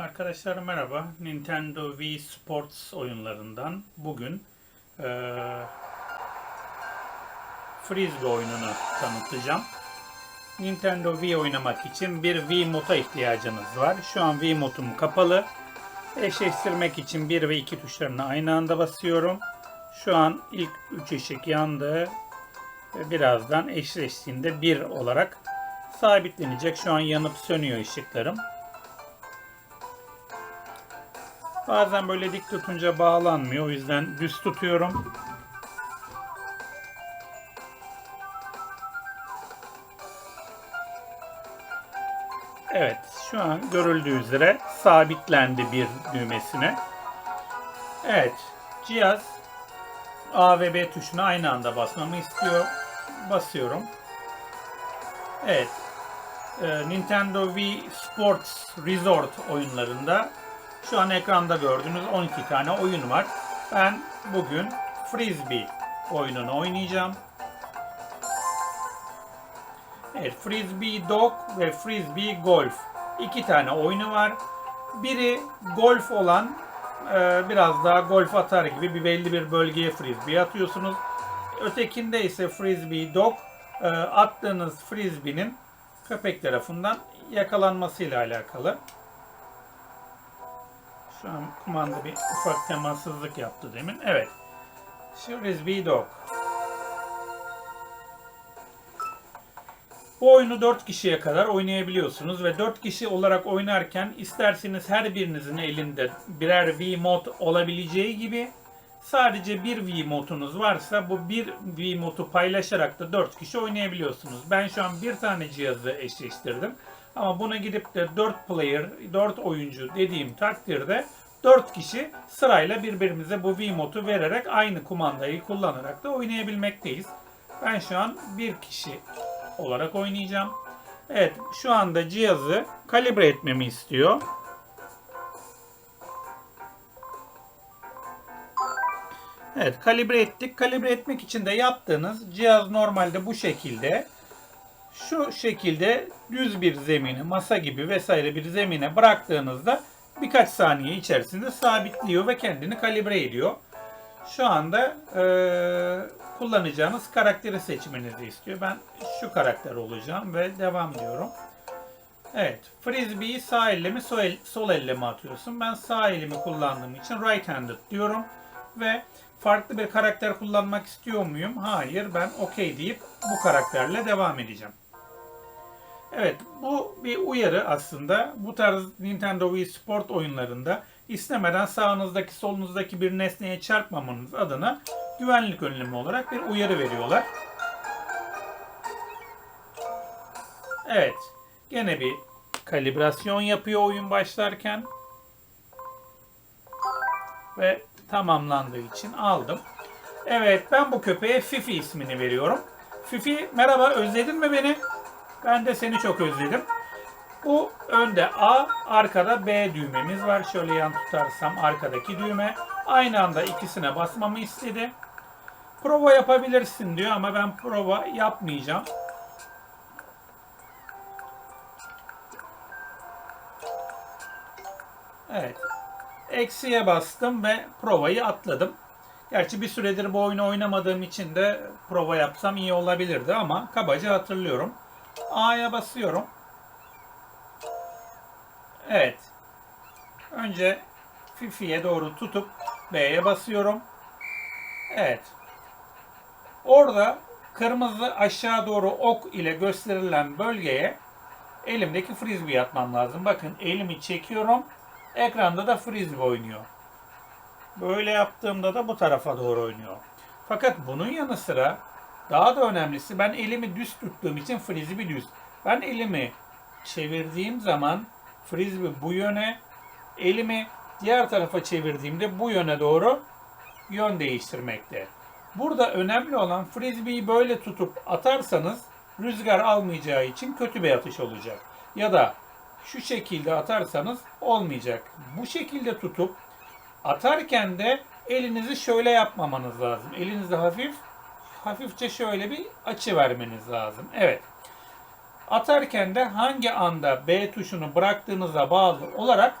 Arkadaşlar merhaba. Nintendo Wii Sports oyunlarından bugün eee Frisbee oyununu tanıtacağım. Nintendo Wii oynamak için bir Wii Mote'a ihtiyacınız var. Şu an Wii Mote'um kapalı. Eşleştirmek için 1 ve 2 tuşlarını aynı anda basıyorum. Şu an ilk 3 ışık yandı. Ve birazdan eşleştiğinde 1 olarak sabitlenecek. Şu an yanıp sönüyor ışıklarım. Bazen böyle dik tutunca bağlanmıyor. O yüzden düz tutuyorum. Evet, şu an görüldüğü üzere sabitlendi bir düğmesine. Evet, cihaz A ve B tuşuna aynı anda basmamı istiyor. Basıyorum. Evet, e, Nintendo Wii Sports Resort oyunlarında şu an ekranda gördüğünüz 12 tane oyun var. Ben bugün Frisbee oyununu oynayacağım. Evet, Frisbee Dog ve Frisbee Golf. İki tane oyunu var. Biri golf olan e, biraz daha golf atar gibi bir belli bir bölgeye frisbee atıyorsunuz. Ötekinde ise Frisbee Dog e, attığınız frisbee'nin köpek tarafından yakalanmasıyla alakalı. Şu an kumanda bir ufak temassızlık yaptı demin. Evet. Frisbee Dog. Bu oyunu 4 kişiye kadar oynayabiliyorsunuz ve 4 kişi olarak oynarken isterseniz her birinizin elinde birer Wii mod olabileceği gibi sadece bir Wii modunuz varsa bu bir Wii modu paylaşarak da 4 kişi oynayabiliyorsunuz. Ben şu an bir tane cihazı eşleştirdim. Ama buna gidip de 4 player, 4 oyuncu dediğim takdirde 4 kişi sırayla birbirimize bu Wii modu vererek aynı kumandayı kullanarak da oynayabilmekteyiz. Ben şu an bir kişi olarak oynayacağım. Evet şu anda cihazı kalibre etmemi istiyor. Evet kalibre ettik. Kalibre etmek için de yaptığınız cihaz normalde bu şekilde şu şekilde düz bir zemine, masa gibi vesaire bir zemine bıraktığınızda birkaç saniye içerisinde sabitliyor ve kendini kalibre ediyor. Şu anda e, kullanacağınız karakteri seçmenizi istiyor. Ben şu karakter olacağım ve devam diyorum. Evet. Frisbee'yi sağ elle mi sol, sol elle mi atıyorsun? Ben sağ elimi kullandığım için right handed diyorum. Ve farklı bir karakter kullanmak istiyor muyum? Hayır. Ben okey deyip bu karakterle devam edeceğim. Evet, bu bir uyarı aslında. Bu tarz Nintendo Wii Sport oyunlarında istemeden sağınızdaki solunuzdaki bir nesneye çarpmamanız adına güvenlik önlemi olarak bir uyarı veriyorlar. Evet, gene bir kalibrasyon yapıyor oyun başlarken. Ve tamamlandığı için aldım. Evet, ben bu köpeğe Fifi ismini veriyorum. Fifi, merhaba, özledin mi beni? Ben de seni çok özledim. Bu önde A, arkada B düğmemiz var. Şöyle yan tutarsam arkadaki düğme. Aynı anda ikisine basmamı istedi. Prova yapabilirsin diyor ama ben prova yapmayacağım. Evet. Eksiye bastım ve provayı atladım. Gerçi bir süredir bu oyunu oynamadığım için de prova yapsam iyi olabilirdi ama kabaca hatırlıyorum. A'ya basıyorum. Evet. Önce Fifi'ye doğru tutup B'ye basıyorum. Evet. Orada kırmızı aşağı doğru ok ile gösterilen bölgeye elimdeki frisbee atmam lazım. Bakın elimi çekiyorum. Ekranda da frisbee oynuyor. Böyle yaptığımda da bu tarafa doğru oynuyor. Fakat bunun yanı sıra daha da önemlisi ben elimi düz tuttuğum için frisbee düz. Ben elimi çevirdiğim zaman frisbee bu yöne, elimi diğer tarafa çevirdiğimde bu yöne doğru yön değiştirmekte. Burada önemli olan frisbee'yi böyle tutup atarsanız rüzgar almayacağı için kötü bir atış olacak. Ya da şu şekilde atarsanız olmayacak. Bu şekilde tutup atarken de elinizi şöyle yapmamanız lazım. Elinizi hafif hafifçe şöyle bir açı vermeniz lazım. Evet. Atarken de hangi anda B tuşunu bıraktığınıza bağlı olarak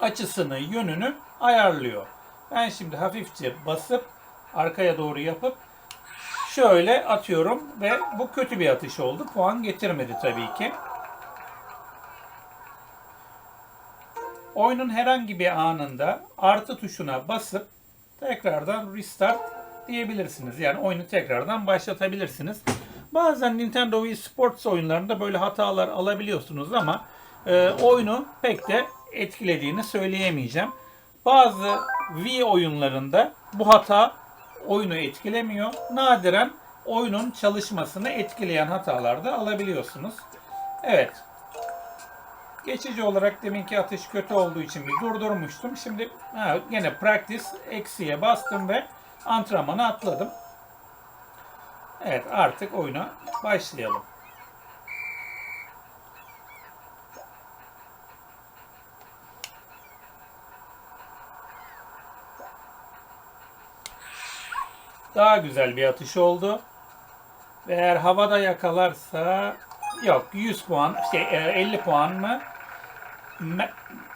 açısını, yönünü ayarlıyor. Ben şimdi hafifçe basıp arkaya doğru yapıp şöyle atıyorum ve bu kötü bir atış oldu. Puan getirmedi tabii ki. Oyunun herhangi bir anında artı tuşuna basıp tekrardan restart diyebilirsiniz. Yani oyunu tekrardan başlatabilirsiniz. Bazen Nintendo Wii Sports oyunlarında böyle hatalar alabiliyorsunuz ama e, oyunu pek de etkilediğini söyleyemeyeceğim. Bazı Wii oyunlarında bu hata oyunu etkilemiyor. Nadiren oyunun çalışmasını etkileyen hatalar da alabiliyorsunuz. Evet. Geçici olarak deminki atış kötü olduğu için bir durdurmuştum. Şimdi ha, yine practice eksiye bastım ve antrenmana atladım. Evet artık oyuna başlayalım. Daha güzel bir atış oldu. Ve eğer havada yakalarsa yok 100 puan şey e, 50 puan mı?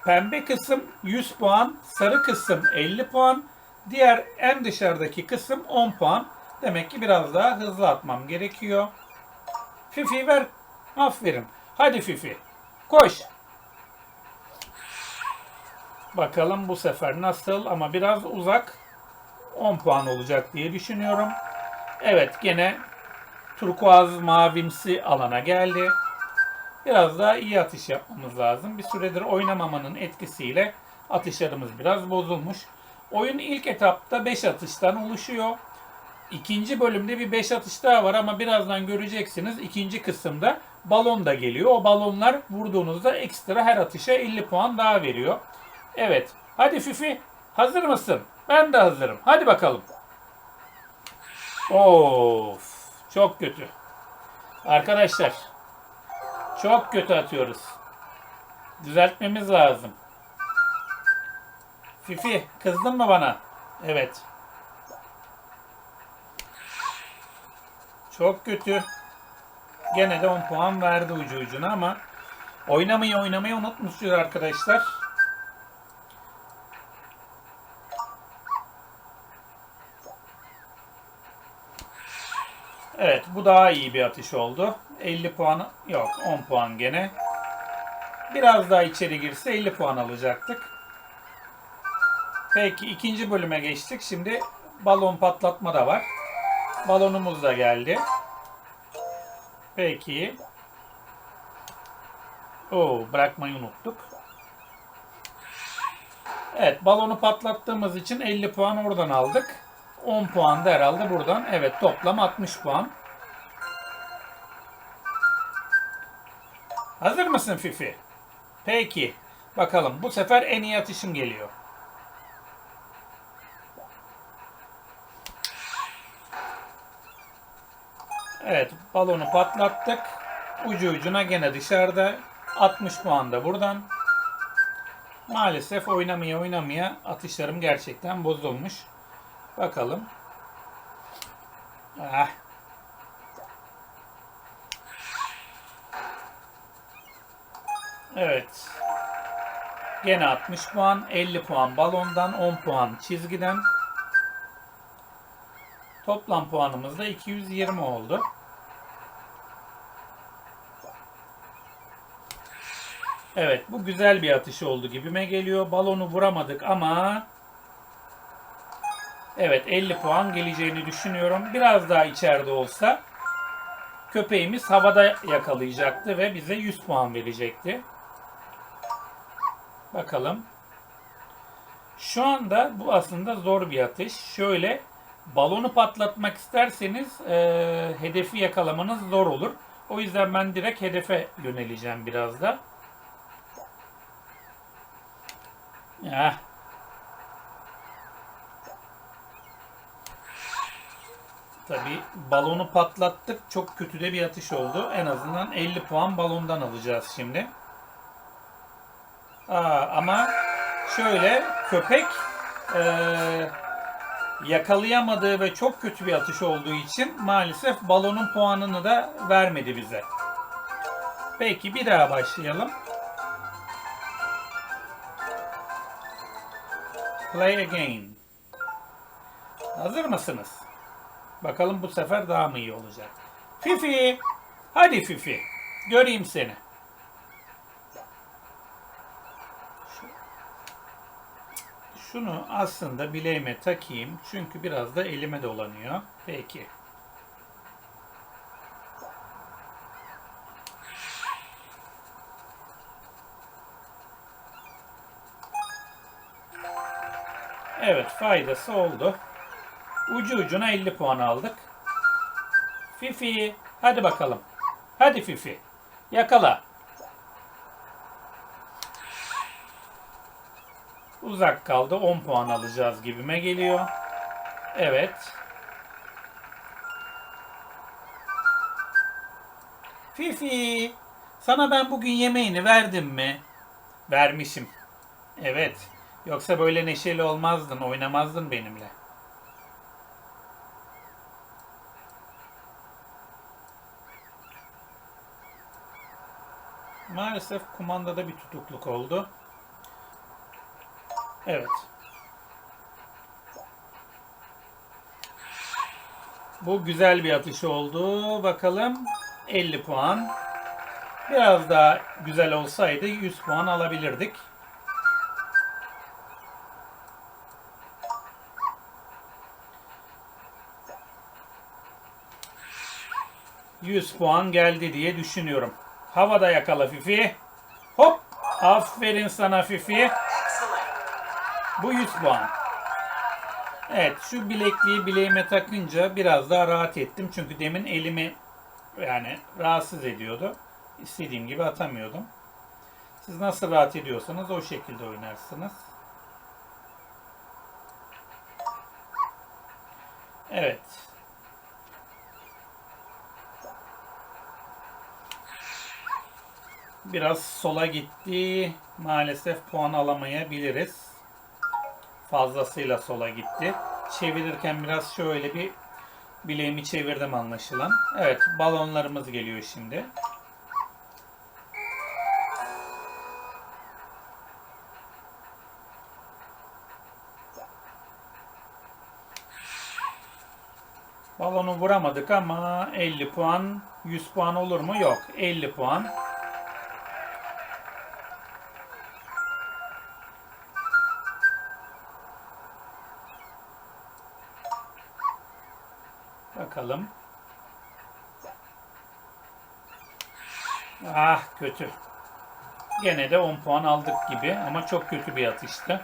Pembe kısım 100 puan, sarı kısım 50 puan, diğer en dışarıdaki kısım 10 puan. Demek ki biraz daha hızlı atmam gerekiyor. Fifi ver. Aferin. Hadi Fifi. Koş. Bakalım bu sefer nasıl ama biraz uzak. 10 puan olacak diye düşünüyorum. Evet gene turkuaz mavimsi alana geldi. Biraz daha iyi atış yapmamız lazım. Bir süredir oynamamanın etkisiyle atışlarımız biraz bozulmuş. Oyun ilk etapta 5 atıştan oluşuyor. İkinci bölümde bir 5 atış daha var ama birazdan göreceksiniz. İkinci kısımda balon da geliyor. O balonlar vurduğunuzda ekstra her atışa 50 puan daha veriyor. Evet. Hadi Fifi. Hazır mısın? Ben de hazırım. Hadi bakalım. Of. Çok kötü. Arkadaşlar. Çok kötü atıyoruz. Düzeltmemiz lazım. Fifi kızdın mı bana? Evet. Çok kötü. Gene de 10 puan verdi ucu ucuna ama oynamayı oynamayı unutmuşuz arkadaşlar. Evet bu daha iyi bir atış oldu. 50 puan yok 10 puan gene. Biraz daha içeri girse 50 puan alacaktık. Peki ikinci bölüme geçtik. Şimdi balon patlatma da var. Balonumuz da geldi. Peki. Oo, bırakmayı unuttuk. Evet, balonu patlattığımız için 50 puan oradan aldık. 10 puan da herhalde buradan. Evet, toplam 60 puan. Hazır mısın Fifi? Peki. Bakalım bu sefer en iyi atışım geliyor. Evet balonu patlattık. Ucu ucuna gene dışarıda. 60 puan da buradan. Maalesef oynamaya oynamaya atışlarım gerçekten bozulmuş. Bakalım. Ah. Evet. Gene 60 puan, 50 puan balondan, 10 puan çizgiden. Toplam puanımız da 220 oldu. Evet bu güzel bir atış oldu gibime geliyor. Balonu vuramadık ama evet 50 puan geleceğini düşünüyorum. Biraz daha içeride olsa köpeğimiz havada yakalayacaktı ve bize 100 puan verecekti. Bakalım. Şu anda bu aslında zor bir atış. Şöyle balonu patlatmak isterseniz e, hedefi yakalamanız zor olur. O yüzden ben direkt hedefe yöneleceğim biraz da. Ya. Tabi balonu patlattık. Çok kötü de bir atış oldu. En azından 50 puan balondan alacağız şimdi. Aa, ama şöyle köpek eee yakalayamadığı ve çok kötü bir atış olduğu için maalesef balonun puanını da vermedi bize. Peki bir daha başlayalım. Play again. Hazır mısınız? Bakalım bu sefer daha mı iyi olacak? Fifi! Hadi Fifi. Göreyim seni. Şu- Şunu aslında bileğime takayım. Çünkü biraz da elime dolanıyor. Peki. Evet faydası oldu. Ucu ucuna 50 puan aldık. Fifi hadi bakalım. Hadi Fifi. Yakala. Uzak kaldı. 10 puan alacağız gibime geliyor. Evet. Fifi, sana ben bugün yemeğini verdim mi? Vermişim. Evet. Yoksa böyle neşeli olmazdın, oynamazdın benimle. Maalesef kumandada bir tutukluk oldu. Evet. Bu güzel bir atış oldu. Bakalım 50 puan. Biraz daha güzel olsaydı 100 puan alabilirdik. ...100 puan geldi diye düşünüyorum. Havada yakala Fifi. Hop! Aferin sana Fifi. Bu 100 puan. Evet şu bilekliği bileğime takınca biraz daha rahat ettim. Çünkü demin elimi yani rahatsız ediyordu. İstediğim gibi atamıyordum. Siz nasıl rahat ediyorsanız o şekilde oynarsınız. Evet. Biraz sola gitti. Maalesef puan alamayabiliriz. Fazlasıyla sola gitti. Çevirirken biraz şöyle bir bileğimi çevirdim anlaşılan. Evet balonlarımız geliyor şimdi. Balonu vuramadık ama 50 puan, 100 puan olur mu? Yok. 50 puan. Bakalım. Ah kötü. Gene de 10 puan aldık gibi ama çok kötü bir atıştı.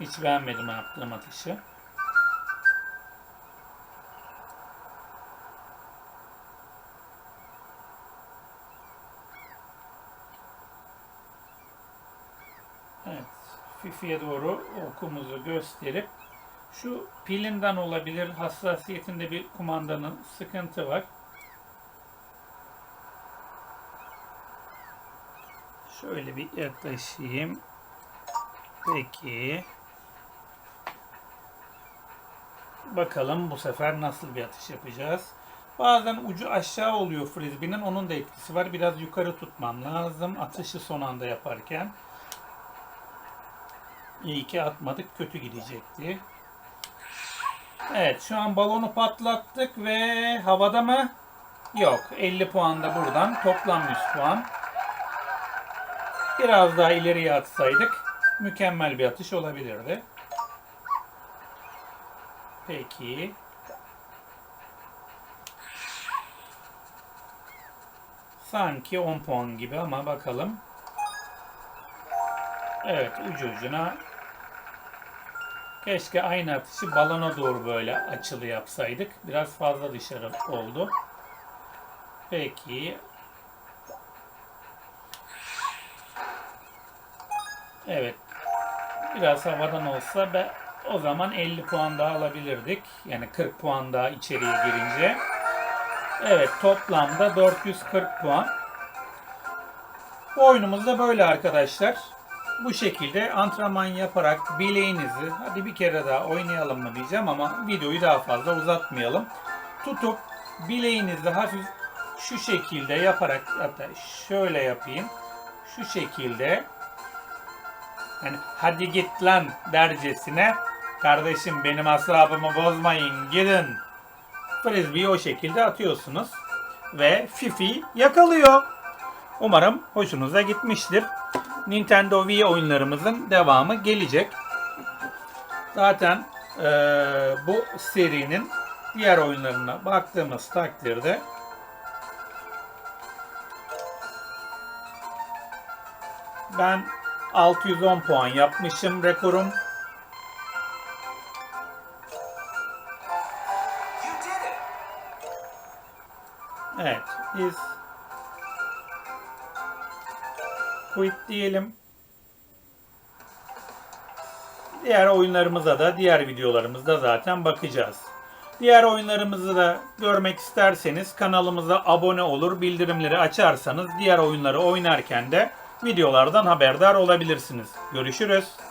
Hiç beğenmedim yaptığım atışı. Evet. Fifi'ye doğru okumuzu gösterip şu pilinden olabilir hassasiyetinde bir kumandanın sıkıntı var. Şöyle bir yaklaşayım. Peki. Bakalım bu sefer nasıl bir atış yapacağız. Bazen ucu aşağı oluyor frisbee'nin. Onun da etkisi var. Biraz yukarı tutmam lazım. Atışı son anda yaparken. İyi ki atmadık. Kötü gidecekti. Evet şu an balonu patlattık ve havada mı? Yok. 50 puan da buradan. Toplam 100 puan. Biraz daha ileriye atsaydık mükemmel bir atış olabilirdi. Peki. Sanki 10 puan gibi ama bakalım. Evet ucu ucuna Keşke aynı atışı balona doğru böyle açılı yapsaydık. Biraz fazla dışarı oldu. Peki. Evet. Biraz havadan olsa be, o zaman 50 puan daha alabilirdik. Yani 40 puan daha içeriye girince. Evet toplamda 440 puan. Bu oyunumuz da böyle arkadaşlar bu şekilde antrenman yaparak bileğinizi hadi bir kere daha oynayalım mı diyeceğim ama videoyu daha fazla uzatmayalım. Tutup bileğinizi hafif şu şekilde yaparak hatta şöyle yapayım. Şu şekilde Yani hadi git lan dercesine kardeşim benim asabımı bozmayın gidin. Frisbee'yi o şekilde atıyorsunuz ve Fifi yakalıyor. Umarım hoşunuza gitmiştir. Nintendo Wii oyunlarımızın devamı gelecek. Zaten eee, bu serinin diğer oyunlarına baktığımız takdirde ben 610 puan yapmışım rekorum. Evet biz quit diyelim. Diğer oyunlarımıza da diğer videolarımızda zaten bakacağız. Diğer oyunlarımızı da görmek isterseniz kanalımıza abone olur, bildirimleri açarsanız diğer oyunları oynarken de videolardan haberdar olabilirsiniz. Görüşürüz.